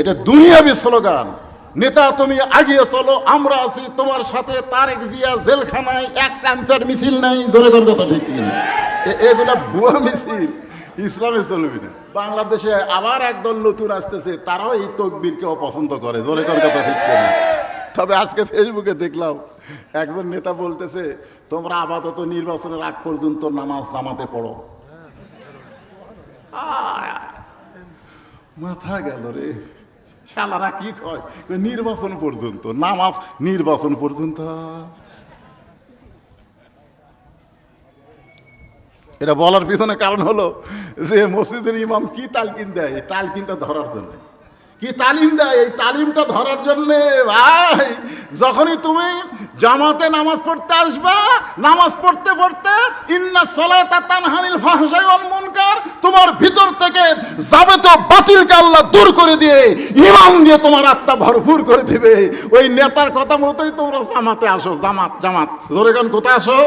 এটা দুনিয়াবি স্লোগান। নেতা, তুমি আগিয়ে চলো, আমরা আছি তোমার সাথে, তারেক জিয়া জেলখানায়, এক চান্সের মিছিল নাই, জোরে কোন কথা ঠিক এগুলা ভুয়া মিছিল, ইসলামে চলবে না। বাংলাদেশে আবার একদল নতুন আসতেছে, তারাও এই তকবীরকে অপছন্দ করে, জোরে কোন কথা ঠিক কিনা। তবে আজকে ফেসবুকে দেখলাম, একজন নেতা বলতেছে, তোমরা আপাতত নির্বাচনের আগ পর্যন্ত নামাজ জামাতে পড়ো! মাথা গেল রে। শালারা কি কয়? নির্বাচন পর্যন্ত, নামাজ নির্বাচন পর্যন্ত। এটা বলার পিছনে কারণ হলো যে মসজিদের ইমাম কি তালকিন দেয়? এই তালকিনটা ধরার জন্য। কি তালিম দেয়? এই তালিমটা ধরার জন্যে, ভাই যখনই তুমি জামাতে নামাজ পড়তে আসবা নামাজ পড়তে পড়তে ইন্না সালাতা তানহানিল ফাহশাই ওয়াল মুনকার তোমার ভিতর থেকে যাবতীয় বাতিলকে আল্লাহ দূর করে দিয়ে ইমাম দিয়ে তোমার আত্মা ভরপুর করে দিবে। ওই নেতার কথা মতোই তোমরা জামাতে আসো জামাত জামাত। জোরে গান কোথায় আসো?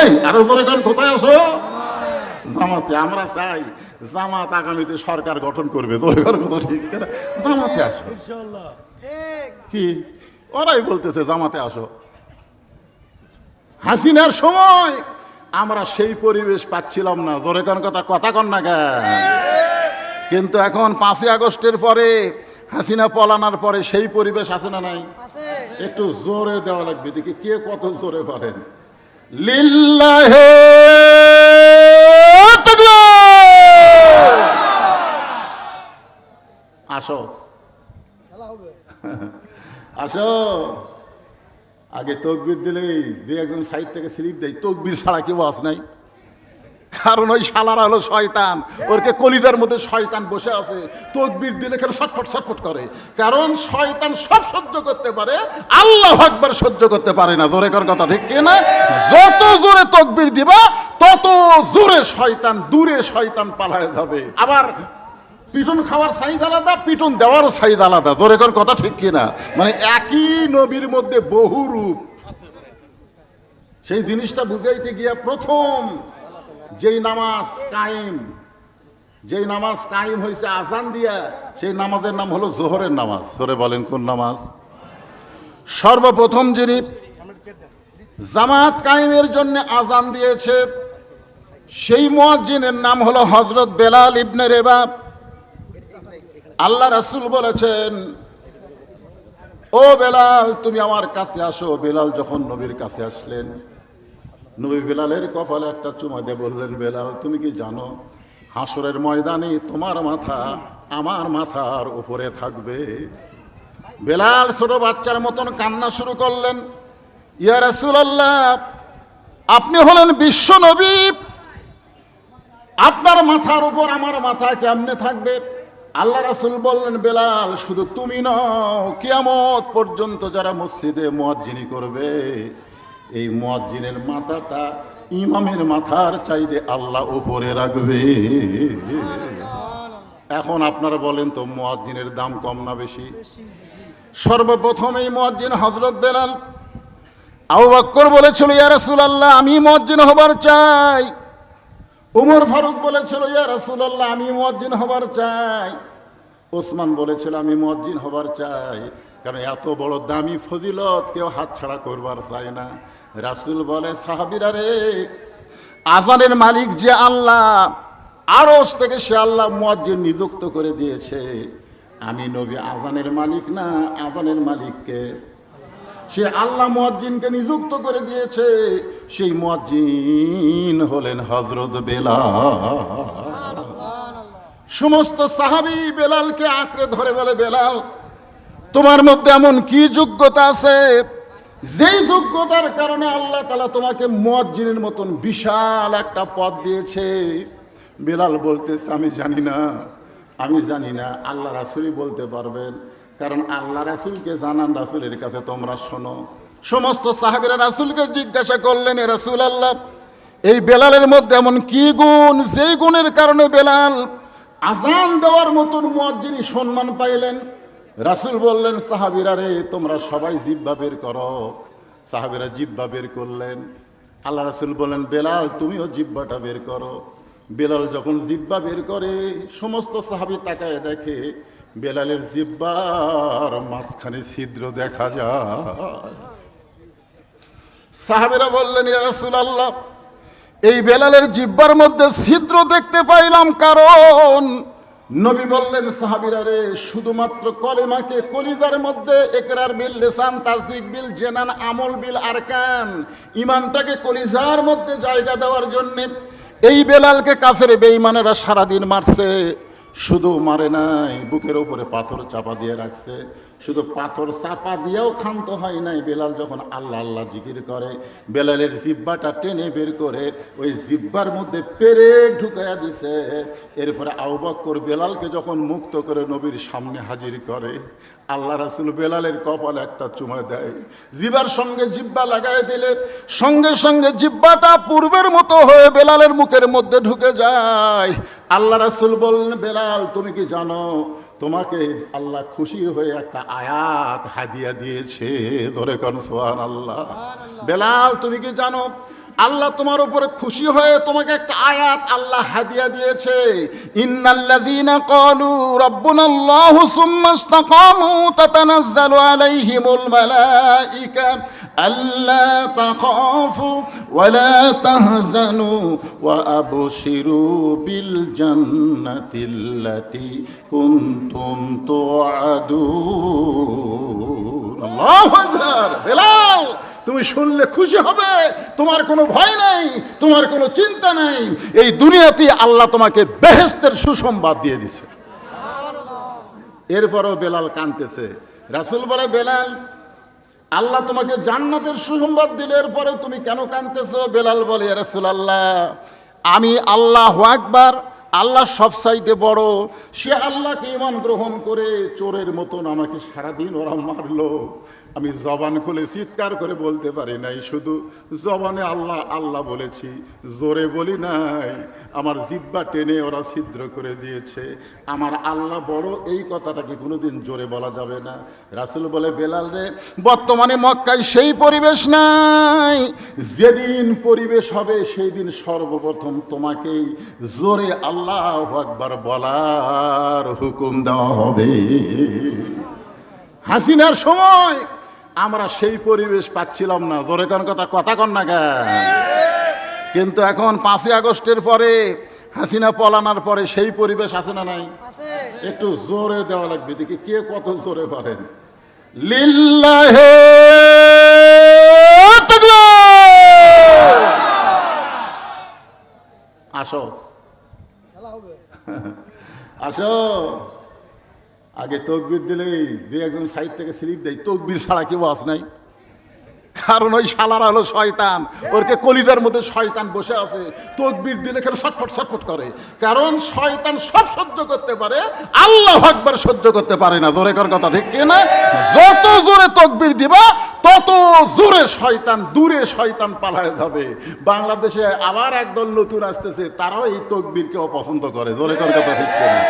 এই আরও জোরে গান কোথায় আসো? জামাতে আমরা চাই জামাত আগামীতে সরকার গঠন করবে। দরকার কথা ঠিক জামাতে আসো। কি? ওরাই বলতেছে জামাতে আসো। হাসিনার সময় আমরা সেই পরিবেশ পাচ্ছিলাম না। জোরে কোন কথা কথা কন না কেন? কিন্তু এখন পাঁচই আগস্টের পরে হাসিনা পলানার পরে সেই পরিবেশ আছে না নাই? একটু জোরে দেওয়া লাগবে দেখি কে কত জোরে পারেন লিল্লাহে! আসো। আসো। আগে তকবির দিলেই দুই একজন সাইড থেকে স্লিপ দেয়। তকবির ছাড়া কেউ আস নাই। কারণ ওই শালারা হলো শয়তান। ওরকে কলিদার মধ্যে শয়তান বসে আছে। তকবির দিলে কেন ছটফট ছটফট করে। কারণ শয়তান সব সহ্য করতে পারে, আল্লাহ একবার সহ্য করতে পারে না। জোরে কর কথা ঠিক না যত জোরে তকবির দিবা, তত জোরে শয়তান দূরে শয়তান পালায় যাবে। আবার পিটন খাওয়ার সাইজ আলাদা, পিটন দেওয়ারও সাইজ আলাদা। জোরে কর কথা ঠিক কিনা মানে একই নবীর মধ্যে বহু রূপ। সেই জিনিসটা বুঝাইতে গিয়া প্রথম যেই নামাজ কায়েম, যেই নামাজ কায়েম হয়েছে আজান দিয়া, সেই নামাজের নাম হলো জোহরের নামাজ। ধরে বলেন কোন নামাজ? সর্বপ্রথম যিনি জামাত কায়েমের জন্য আজান দিয়েছে, সেই মুয়াজ্জিনের নাম হলো হজরত বেলাল ইবনে রেবা আল্লাহ রাসূল বলেছেন, ও বেলাল, তুমি আমার কাছে আসো। বেলাল যখন নবীর কাছে আসলেন, নবী বেলালের কপালে একটা চুমা দিয়ে বললেন, বেলাল, তুমি কি জানো হাসরের ময়দানে তোমার মাথা আমার মাথার উপরে থাকবে? বেলাল ছোট বাচ্চার মতন কান্না শুরু করলেন, ইয়া রাসূলুল্লাহ, আপনি হলেন বিশ্ব নবী, আপনার মাথার উপর আমার মাথা কেমনে থাকবে? আল্লাহ রাসূল বললেন, বেলাল, শুধু তুমি নও, কিয়ামত পর্যন্ত যারা মসজিদে মুয়াজ্জিনি করবে, এই মুয়াজ্জিনের মাথাটা ইমামের মাথার চাইতে আল্লাহ উপরে রাখবে। এখন আপনারা বলেন তো, মুয়াজ্জিনের দাম কম না বেশি? সর্বপ্রথম এই মুয়াজ্জিন হজরত বেলাল আবু বলেছিল, ইয়া রাসূলুল্লাহ, আমি মুয়াজ্জিন হবার চাই। উমর ফারুক বলেছিল, ইয়া রাসূলুল্লাহ, আমি মুয়াজ্জিন হবার চাই। ওসমান বলেছিল, আমি মুয়াজ্জিন হবার চাই, কারণ এত বড় দামি ফজিলত, কেউ হাতছাড়া করবার চায় না। রাসূল বলে, সাহাবীরা রে, আজানের মালিক যে আল্লাহ আরস থেকে সে আল্লাহ মুয়াজ্জিন নিযুক্ত করে দিয়েছে। আমি নবী আজানের মালিক না, আজানের মালিককে। সে আল্লাহ মুয়াজ্জিনকে নিযুক্ত করে দিয়েছে। সেই মুয়াজ্জিন হলেন হজরত বেলাল। সমস্ত সাহাবী বেলালকে আঁকড়ে ধরে বলে, বেলাল, তোমার মধ্যে এমন কি যোগ্যতা আছে? যেই যোগ্যতার কারণে আল্লাহ তালা তোমাকে মুয়াজ্জিনের মতন বিশাল একটা পদ দিয়েছে। বেলাল বলতেছে, আমি জানি না, আমি জানি না, আল্লাহ রাসুলই বলতে পারবেন। কারণ আল্লাহ রাসুলকে জানান, রাসুলের কাছে তোমরা শোনো। সমস্ত সাহাবিরা রাসুলকে জিজ্ঞাসা করলেন, এ রাসুল আল্লাহ এই বেলালের মধ্যে এমন কি গুণ? যেই গুণের কারণে বেলাল আজান দেওয়ার মতন মুয়াজ্জিনি সম্মান পাইলেন? রাসুল বললেন, সাহাবিরা রে, তোমরা সবাই জিব্বা বের করো। সাহাবিরা জিব্বা বের করলেন। আল্লাহ রাসুল বললেন, বেলাল, তুমিও জিব্বাটা বের করো। বেলাল যখন জিব্বা বের করে, সমস্ত সাহাবি তাকায় দেখে বেলালের জিব্বার মাঝখানে ছিদ্র দেখা যায়। সাহাবেরা বললেন, ইয়া রাসূলুল্লাহ, এই বেলালের জিব্বার মধ্যে ছিদ্র দেখতে পাইলাম কারণ নবী বললেন, সাহাবিরা রে, শুধুমাত্র কলেমাকে কলিজার মধ্যে একরার বিল, লেসান, তাসদিক বিল, জেনান, আমল বিল, আরকান ইমানটাকে কলিজার মধ্যে জায়গা দেওয়ার জন্য এই বেলালকে কাফের বেঈমানেরা সারাদিন মারছে। শুধু মারে নাই, বুকের ওপরে পাথর চাপা দিয়ে রাখছে। শুধু পাথর চাপা দিয়েও ক্ষান্ত হয় নাই বেলাল যখন আল্লাহ আল্লাহ জিকির করে। বেলালের জিব্বাটা টেনে বের করে ওই জিব্বার মধ্যে পেরে ঢুকাইয়া দিছে। এরপরে আউবক্কর বেলালকে যখন মুক্ত করে নবীর সামনে হাজির করে, আল্লাহ রাসুল বেলালের কপালে একটা চুমা দেয়। জিবার সঙ্গে জিব্বা লাগাই দিলে সঙ্গে সঙ্গে জিব্বাটা পূর্বের মতো হয়ে বেলালের মুখের মধ্যে ঢুকে যায়। আল্লাহ রাসুল বললেন, বেলাল, তুমি কি জানো তোমাকে আল্লাহ খুশি হয়ে একটা আয়াত হাদিয়া দিয়েছে। ধরে কন সোহান আল্লাহ বেলাল তুমি কি জানো? আল্লাহ তোমার উপরে খুশি হয়ে তোমাকে একটা আয়াত আল্লাহ হাদিয়া দিয়েছে। ইন্নাল্লাযীনা ক্বালু রাব্বুনাল্লাহু সুম্মা ইসতাকামু তাতানাজ্জালু আলাইহিমুল মালাইকা। ألا تخافوا ولا تهزنوا وأبشروا بالجنة التي كنتم توعدون الله أكبر بلال তুমি শুনলে খুশি হবে তোমার কোনো ভয় নাই তোমার কোনো চিন্তা নাই এই দুনিয়াতে আল্লাহ তোমাকে বেহেস্তের সুসংবাদ দিয়ে দিছে এরপরও বেলাল কানতেছে রাসূল বলে বেলাল আল্লাহ তোমাকে জান্নাতের সুসংবাদ দিলে, এরপরে তুমি কেন কানতেছ বেলাল বলে আল্লাহ আমি আল্লাহ একবার আল্লাহ সব সাইতে বড়। সে আল্লাহকে ইমান গ্রহণ করে চোরের মতন আমাকে সারাদিন ওরা মারলো। আমি জবান খুলে চিৎকার করে বলতে পারি নাই, শুধু জবানে আল্লাহ আল্লাহ বলেছি, জোরে বলি নাই, আমার জিব্বা টেনে ওরা ছিদ্র করে দিয়েছে, আমার আল্লাহ বড়, এই কথাটাকে কোনোদিন জোরে বলা যাবে না? রাসুল বলে, বেলাল রে, বর্তমানে মক্কায় সেই পরিবেশ নাই, যেদিন পরিবেশ হবে সেই দিন সর্বপ্রথম তোমাকেই জোরে আল্লাহ একবার বলার হুকুম দেওয়া হবে। হাসিনার সময় আমরা সেই পরিবেশ পাচ্ছিলাম না। জোরে কোন কথা কথা কন না কেন? কিন্তু এখন পাঁচই আগস্টের পরে হাসিনা পলানার পরে সেই পরিবেশ আছে না নাই? একটু জোরে দেওয়া লাগবে দেখি কে কত জোরে পারেন লিল্লাহে! আসো। আসো। আগে তকবির দিলে দু একজন সাইড থেকে স্লিপ দেয়, তকবির ছাড়া কেউ আস নাই। কারণ ওই শালারা হলো শয়তান, ওরকে কলিজার মধ্যে শয়তান বসে আছে, তকবির দিলে খেলে ছটফট ছটফট করে। কারণ শয়তান সব সহ্য করতে পারে, আল্লাহ একবার সহ্য করতে পারে না। জোরে কর কথা, ঠিক না যত জোরে তকবির দিবা, তত জোরে শয়তান দূরে শয়তান পালায় যাবে। বাংলাদেশে আবার একদল নতুন আসতেছে, তারাও এই তকবিরকে অপছন্দ করে। জোরে কর কথা, ঠিক না